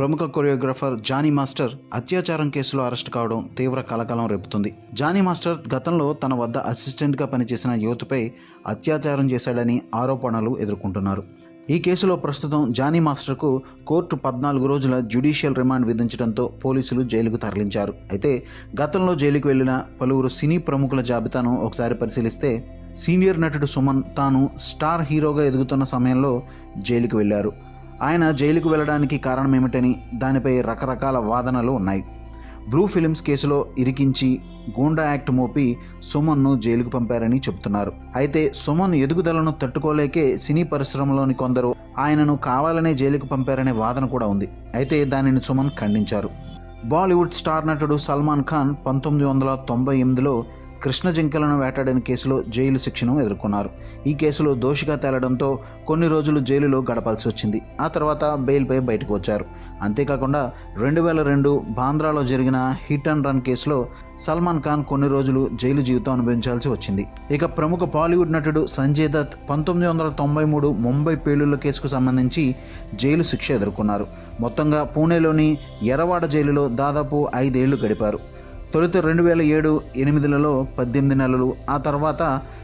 ప్రముఖ choreographer Johnny master అత్యాచారం కేసులో అరెస్ట్ కావడం తీవ్ర కలకలం రేపుతుంది. జానీ మాస్టర్ గతంలో తన వద్ద అసిస్టెంట్గా పనిచేసిన యువతపై అత్యాచారం చేశాడని ఆరోపణలు ఎదుర్కొంటున్నారు. ఈ కేసులో ప్రస్తుతం జానీ మాస్టర్కు కోర్టు పద్నాలుగు రోజుల జ్యుడిషియల్ రిమాండ్ విధించడంతో పోలీసులు జైలుకు తరలించారు. అయితే గతంలో జైలుకు వెళ్ళిన పలువురు సినీ ప్రముఖుల జాబితాను ఒకసారి పరిశీలిస్తే సీనియర్ నటుడు సుమన్ తాను స్టార్ హీరోగా ఎదుగుతున్న సమయంలో జైలుకు వెళ్ళారు ఆయన జైలుకు వెళ్ళడానికి కారణం ఏమిటని దానిపై రకరకాల వాదనలు ఉన్నాయి. బ్లూ ఫిలిమ్స్ కేసులో ఇరికించి గూండా యాక్ట్ మోపి సుమన్ను జైలుకు పంపారని చెబుతున్నారు. అయితే సుమన్ ఎదుగుదలను తట్టుకోలేకే సినీ పరిశ్రమలోని కొందరు ఆయనను కావాలనే జైలుకు పంపారనే వాదన కూడా ఉంది. అయితే దానిని సుమన్ ఖండించారు. బాలీవుడ్ స్టార్ నటుడు సల్మాన్ ఖాన్ పంతొమ్మిది వందల తొంభై ఎనిమిదిలో కృష్ణ జింకలను వేటాడిన కేసులో జైలు శిక్షను ఎదుర్కొన్నారు. ఈ కేసులో దోషిగా తేలడంతో కొన్ని రోజులు జైలులో గడపాల్సి వచ్చింది. ఆ తర్వాత బెయిల్పై బయటకు వచ్చారు. అంతేకాకుండా రెండు వేల రెండు బాంద్రాలో జరిగిన హిట్ అండ్ రన్ కేసులో సల్మాన్ ఖాన్ కొన్ని రోజులు జైలు జీవితం అనుభవించాల్సి వచ్చింది. ఇక ప్రముఖ బాలీవుడ్ నటుడు సంజయ్ దత్ పంతొమ్మిది వందల తొంభై మూడు ముంబై పేలుళ్ళ కేసుకు సంబంధించి జైలు శిక్ష ఎదుర్కొన్నారు. మొత్తంగా పూణేలోని ఎరవాడ జైలులో దాదాపు ఐదేళ్ళు గడిపారు. తొలుత రెండు వేల ఏడు ఎనిమిదిలలో పద్దెనిమిది నెలలు ఆ తర్వాత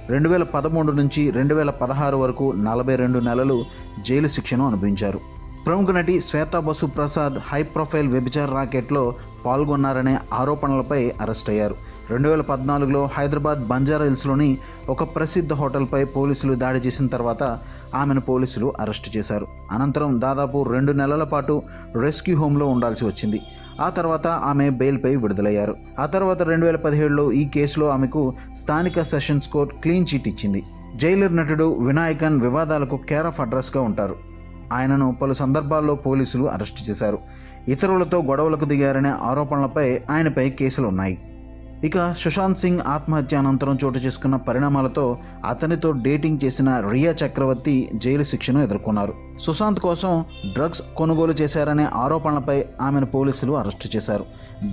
రెండు వేల పదమూడు నుంచి రెండు వేల పదహారు వరకు నలభై రెండు నెలలు జైలు శిక్షను అనుభవించారు. ప్రముఖ నటి శ్వేతా బసు ప్రసాద్ హై ప్రొఫైల్ వ్యభిచార రాకెట్లో పాల్గొన్నారనే ఆరోపణలపై అరెస్ట్ అయ్యారు. రెండు వేల పద్నాలుగులో హైదరాబాద్ బంజారా హిల్స్లోని ఒక ప్రసిద్ధ హోటల్పై పోలీసులు దాడి చేసిన తర్వాత ఆమెను పోలీసులు అరెస్ట్ చేశారు. అనంతరం దాదాపు రెండు నెలల పాటు రెస్క్యూ హోమ్లో ఉండాల్సి వచ్చింది. ఆ తర్వాత ఆమె బెయిల్పై విడుదలయ్యారు. ఆ తర్వాత రెండు వేల పదిహేడులో ఈ కేసులో ఆమెకు స్థానిక సెషన్స్ కోర్ట్ క్లీన్ చిట్ ఇచ్చింది. జైలర్ నటుడు వినాయకన్ వివాదాలకు కేర్ ఆఫ్ అడ్రస్గా ఉంటారు. ఆయనను పలు సందర్భాల్లో పోలీసులు అరెస్టు చేశారు. ఇతరులతో గొడవలకు దిగారనే ఆరోపణలపై ఆయనపై కేసులు ఉన్నాయి. ఇక సుశాంత్ సింగ్ ఆత్మహత్య అనంతరం చోటు చేసుకున్న పరిణామాలతో అతనితో డేటింగ్ చేసిన రియా చక్రవర్తి జైలు శిక్షను ఎదుర్కొన్నారు. సుశాంత్ కోసం డ్రగ్స్ కొనుగోలు చేశారనే ఆరోపణలపై ఆమెను పోలీసులు అరెస్టు చేశారు.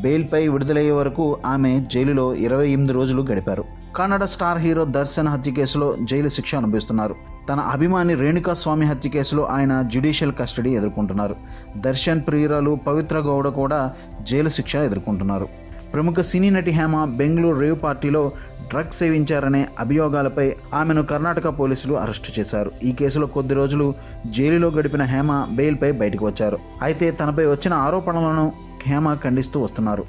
బెయిల్పై విడుదలయ్యే వరకు ఆమె జైలులో ఇరవై ఎనిమిది రోజులు గడిపారు. కన్నడ స్టార్ హీరో దర్శన్ హత్య కేసులో జైలు శిక్ష అనుభవిస్తున్నారు. తన అభిమాని రేణుకా స్వామి హత్య కేసులో ఆయన జ్యుడిషియల్ కస్టడీ ఎదుర్కొంటున్నారు. దర్శన్ ప్రియురాలు పవిత్ర గౌడ కూడా జైలు శిక్ష ఎదుర్కొంటున్నారు. ప్రముఖ సినీ నటి హేమ బెంగళూరు రేవ్ పార్టీలో డ్రగ్స్ సేవించారనే అభియోగాలపై ఆమెను కర్ణాటక పోలీసులు అరెస్టు చేశారు. ఈ కేసులో కొద్ది రోజులు జైలులో గడిపిన హేమ బెయిల్పై బయటకు వచ్చారు. అయితే తనపై వచ్చిన ఆరోపణలను హేమ ఖండిస్తూ వస్తున్నారు.